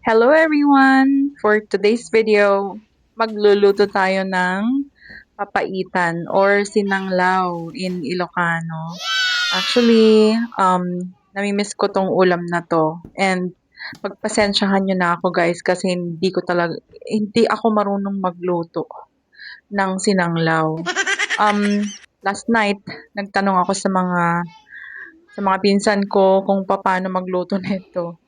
Hello everyone! For today's video, magluluto tayo ng papaitan or sinanglaw in Ilocano. Actually, um, namimiss ko tong ulam na to. And pagpasensyahan nyo na ako guys kasi hindi ko talaga, hindi ako marunong magluto ng sinanglaw. Um, last night, nagtanong ako sa mga sa mga pinsan ko kung paano magluto nito.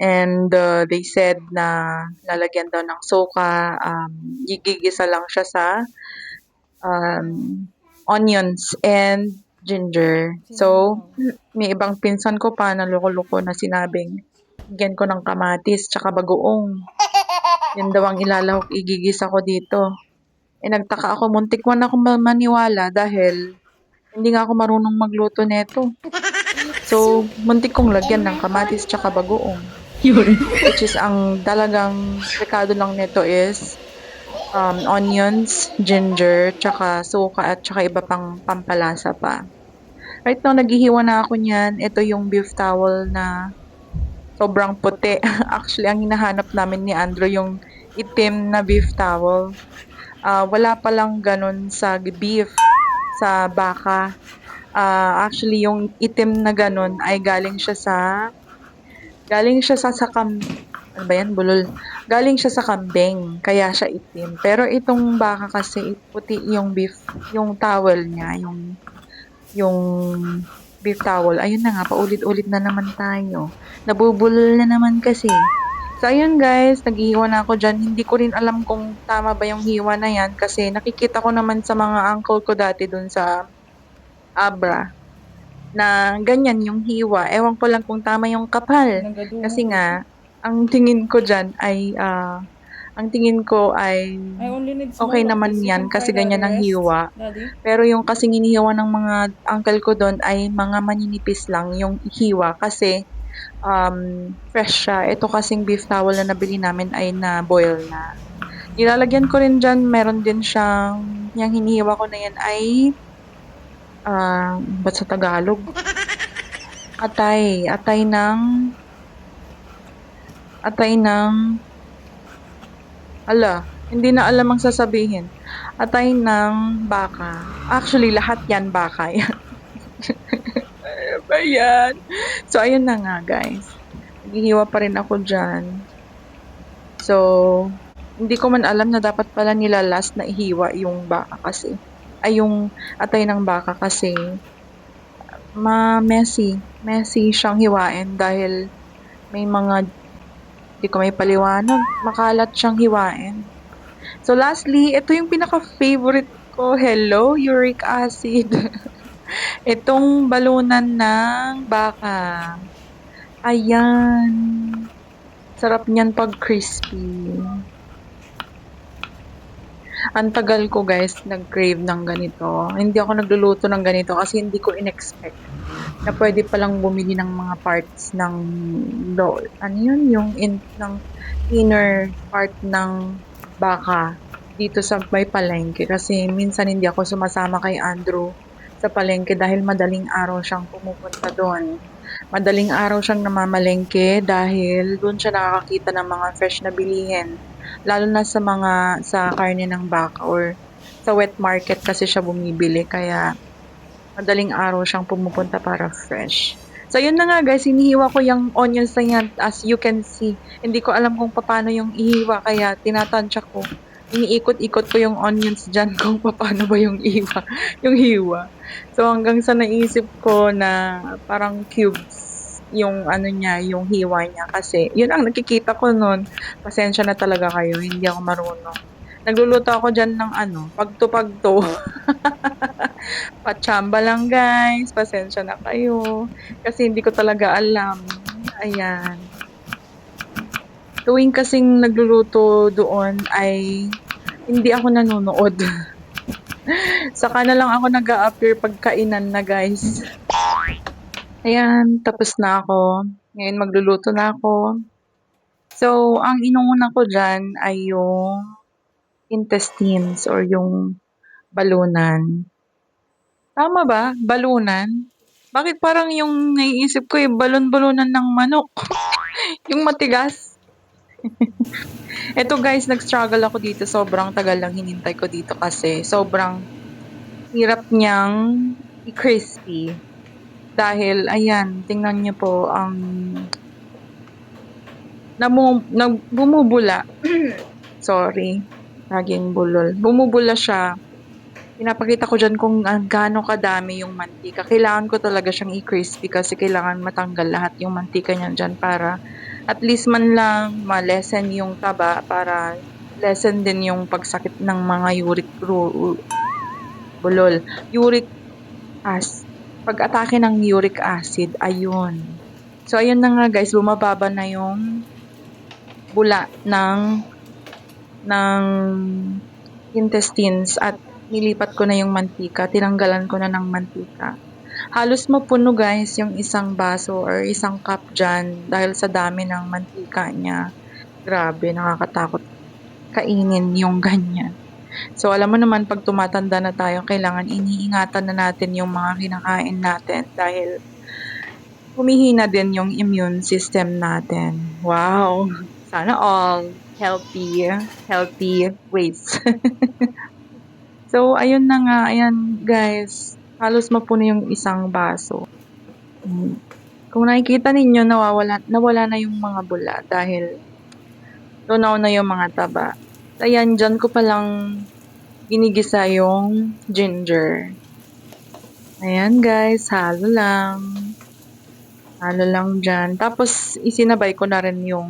And uh, they said na lalagyan daw ng soka, um, gigigisa lang siya sa um, onions and ginger. So, may ibang pinsan ko pa na loko-loko na sinabing, bigyan ko ng kamatis tsaka bagoong. Yan daw ang ilalahok igigisa ko dito. Eh, nagtaka ako, muntik man ako ma- maniwala dahil hindi nga ako marunong magluto neto. So, muntik kong lagyan ng kamatis tsaka bagoong. Which is ang talagang rekado lang nito is um, onions, ginger, tsaka suka at tsaka iba pang pampalasa pa. Right now, naghihiwa na ako niyan. Ito yung beef towel na sobrang puti. Actually, ang hinahanap namin ni Andrew yung itim na beef towel. Ah, wala palang ganun sa beef, sa baka. Ah, actually, yung itim na ganun ay galing siya sa Galing siya sa sakam... Ano ba yan? Bulol. Galing siya sa kambing. Kaya siya itim. Pero itong baka kasi, puti yung beef, yung towel niya, yung, yung beef towel. Ayun na nga, paulit-ulit na naman tayo. Nabubulol na naman kasi. So, ayun guys, naghihiwa na ako dyan. Hindi ko rin alam kung tama ba yung hiwa na yan kasi nakikita ko naman sa mga uncle ko dati dun sa Abra na ganyan yung hiwa. Ewan ko lang kung tama yung kapal. Kasi nga, ang tingin ko dyan ay, ah, ang tingin ko ay okay naman yan kasi ganyan ang hiwa. Pero yung kasing inihiwa ng mga uncle ko doon ay mga maninipis lang yung hiwa kasi um, fresh siya. Ito kasing beef towel na nabili namin ay na-boil na. Nilalagyan ko rin dyan, meron din siyang, yung hinihiwa ko na yan ay, ah, ba't sa Tagalog? Atay. Atay ng, atay ng, ala, hindi na alam ang sasabihin. Atay ng baka. Actually, lahat yan baka yan. ano ba yan? So, ayun na nga, guys. Naghihiwa pa rin ako dyan. So, hindi ko man alam na dapat pala nila last na ihiwa yung baka kasi. Ay, yung atay ng baka kasi ma-messy. Messy siyang hiwain dahil may mga di ko may paliwanag. Makalat siyang hiwain. So lastly, ito yung pinaka-favorite ko. Hello, uric acid. Itong balunan ng baka. Ayan. Sarap niyan pag crispy. Ang tagal ko guys nag-crave ng ganito. Hindi ako nagluluto ng ganito kasi hindi ko in-expect na pwede palang bumili ng mga parts ng lo, ano yun, yung in, ng inner part ng baka dito sa may palengke kasi minsan hindi ako sumasama kay Andrew sa palengke dahil madaling araw siyang pumupunta doon. Madaling araw siyang namamalengke dahil doon siya nakakakita ng mga fresh na bilihin. Lalo na sa mga sa karne ng baka or sa wet market kasi siya bumibili kaya madaling araw siyang pumupunta para fresh. So, yun na nga guys, hinihiwa ko yung onions na yan as you can see. Hindi ko alam kung paano yung ihiwa kaya tinatansya ko. Iniikot-ikot ko yung onions dyan kung paano ba yung ihiwa, yung hiwa. So, hanggang sa naisip ko na parang cubes yung ano niya, yung hiwa niya kasi yun ang nakikita ko noon. Pasensya na talaga kayo, hindi ako marunong. Nagluluto ako dyan ng ano, pagto-pagto. Pachamba lang guys. Pasensya na kayo. Kasi hindi ko talaga alam. Ayan. Tuwing kasing nagluluto doon ay hindi ako nanonood. Saka na lang ako nag appear pagkainan na guys. Ayan, tapos na ako. Ngayon magluluto na ako. So, ang inuuna ko dyan ay yung intestines or yung balunan. Tama ba? Balunan? Bakit parang yung naiisip ko yung balon-balunan ng manok? yung matigas? Eto guys, nag-struggle ako dito. Sobrang tagal lang hinintay ko dito kasi sobrang hirap niyang i-crispy. Dahil, ayan, tingnan niyo po ang namu, nag, bumubula. Sorry, laging bulol. Bumubula siya. Pinapakita ko dyan kung uh, gaano kadami yung mantika. Kailangan ko talaga siyang i-crispy kasi kailangan matanggal lahat yung mantika niyan dyan para at least man lang ma-lessen yung taba para lessen din yung pagsakit ng mga uric bulol. Uric as pag-atake ng uric acid, ayun. So, ayun na nga guys, bumababa na yung bula ng ng intestines at nilipat ko na yung mantika, tinanggalan ko na ng mantika. Halos mapuno guys yung isang baso or isang cup dyan dahil sa dami ng mantika niya. Grabe, nakakatakot kainin yung ganyan. So, alam mo naman, pag tumatanda na tayo, kailangan iniingatan na natin yung mga kinakain natin dahil humihina din yung immune system natin. Wow! Sana all healthy, healthy ways. So, ayun na nga. Ayan, guys. Halos mapuno yung isang baso. Hmm. Kung nakikita ninyo, nawawala, nawala na yung mga bula dahil tunaw na yung mga taba. Ayan, dyan ko palang ginigisa yung ginger. Ayan, guys. Halo lang. Halo lang dyan. Tapos, isinabay ko na rin yung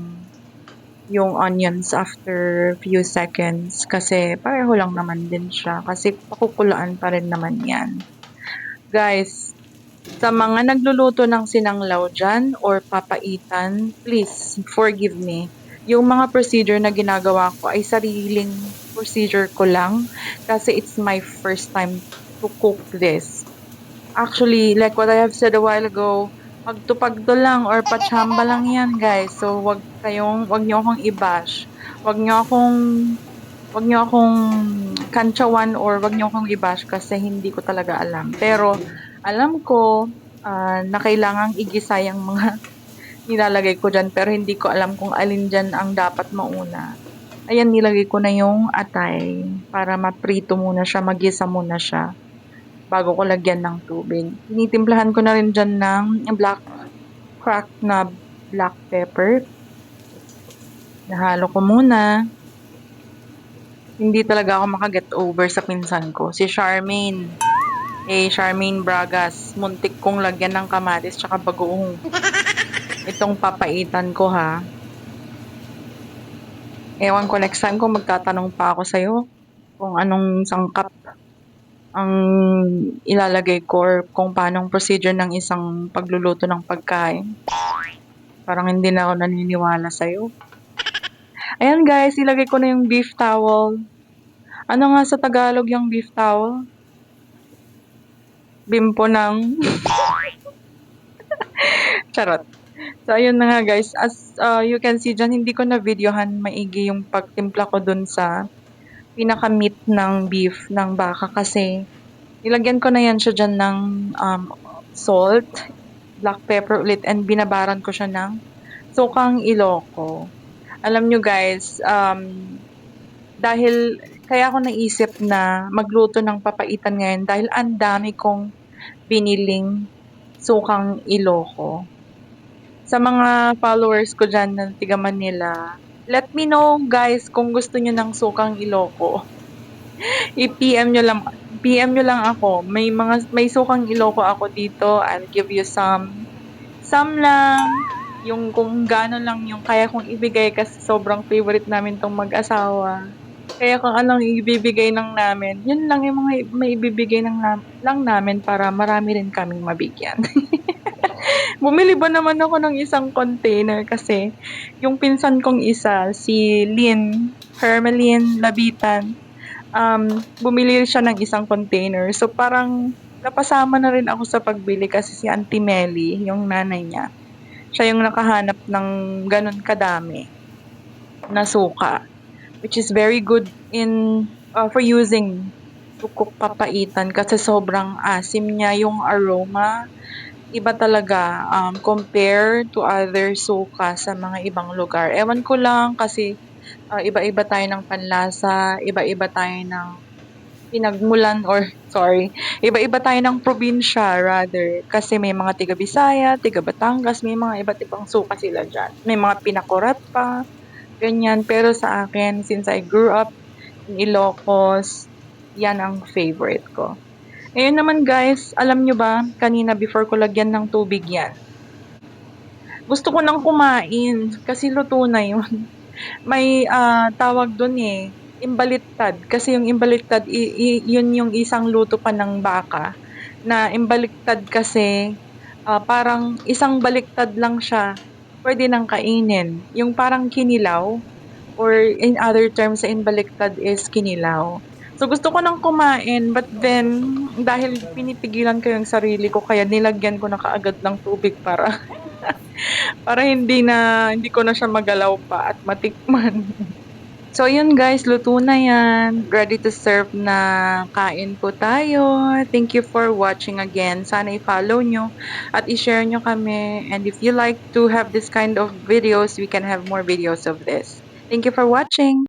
yung onions after few seconds kasi pareho lang naman din siya kasi pakukulaan pa rin naman yan. Guys, sa mga nagluluto ng sinanglaw dyan or papaitan, please forgive me. Yung mga procedure na ginagawa ko ay sariling procedure ko lang kasi it's my first time to cook this. Actually, like what I have said a while ago, Pagtupagdo lang or pachamba lang yan, guys. So, wag kayong, wag niyo akong i-bash. Wag niyo akong, wag niyo akong kantsawan or wag niyo akong i-bash kasi hindi ko talaga alam. Pero, alam ko uh, na kailangang igisa yung mga nilalagay ko dyan pero hindi ko alam kung alin dyan ang dapat mauna. Ayan, nilagay ko na yung atay para maprito muna siya, magisa muna siya bago ko lagyan ng tubig. Tinitimplahan ko na rin dyan ng black crack na black pepper. Nahalo ko muna. Hindi talaga ako makaget over sa pinsan ko. Si Charmaine. Eh, Charmaine Bragas. Muntik kong lagyan ng kamatis tsaka bagoong. Itong papaitan ko ha. Ewan ko next time kung magtatanong pa ako sa'yo kung anong sangkap ang ilalagay ko or kung paano procedure ng isang pagluluto ng pagkain. Parang hindi na ako naniniwala sa'yo. Ayan guys, ilagay ko na yung beef towel. Ano nga sa Tagalog yung beef towel? Bimpo ng... Charot. So, ayun na nga guys. As uh, you can see dyan, hindi ko na videohan maigi yung pagtimpla ko dun sa pinaka-meat ng beef ng baka kasi nilagyan ko na yan siya dyan ng um, salt, black pepper ulit, and binabaran ko siya ng sukang iloko. Alam nyo guys, um, dahil kaya ako naisip na magluto ng papaitan ngayon dahil ang dami kong biniling sukang iloko. Sa mga followers ko dyan ng tiga Manila, let me know guys kung gusto niyo ng sukang iloko. I-PM nyo lang, PM nyo lang ako. May mga, may sukang iloko ako dito. I'll give you some. Some lang. Yung kung gaano lang yung kaya kong ibigay kasi sobrang favorite namin tong mag-asawa. Kaya kung anong ibibigay ng namin, yun lang yung mga may ibibigay ng lang namin para marami rin kaming mabigyan. Bumili ba naman ako ng isang container kasi yung pinsan kong isa, si Lynn, Hermeline Labitan, um, bumili siya ng isang container. So parang napasama na rin ako sa pagbili kasi si Auntie Melly, yung nanay niya, siya yung nakahanap ng ganun kadami na suka. Which is very good in uh, for using to cook papaitan kasi sobrang asim niya yung aroma iba talaga, um, compare to other suka sa mga ibang lugar. Ewan ko lang kasi, ah, iba-iba tayo ng panlasa, iba-iba tayo ng pinagmulan or sorry, iba-iba tayo ng probinsya rather. Kasi may mga tiga Bisaya, tiga Batangas, may mga iba't ibang suka sila diyan. May mga pinakurat pa, ganyan. Pero sa akin, since I grew up in Ilocos, yan ang favorite ko. Ngayon naman guys, alam nyo ba, kanina before ko lagyan ng tubig yan, gusto ko nang kumain kasi luto na yun. May ah, tawag doon eh, imbaliktad. Kasi yung imbaliktad, yun yung isang luto pa ng baka. Na imbaliktad kasi, ah, parang isang baliktad lang siya, pwede nang kainin. Yung parang kinilaw, or in other terms, sa imbaliktad is kinilaw. So gusto ko nang kumain, but then, dahil pinipigilan ko yung sarili ko, kaya nilagyan ko na kaagad ng tubig para para hindi na hindi ko na siya magalaw pa at matikman. So yun guys, luto na yan. Ready to serve na kain po tayo. Thank you for watching again. Sana i-follow nyo at i-share nyo kami. And if you like to have this kind of videos, we can have more videos of this. Thank you for watching.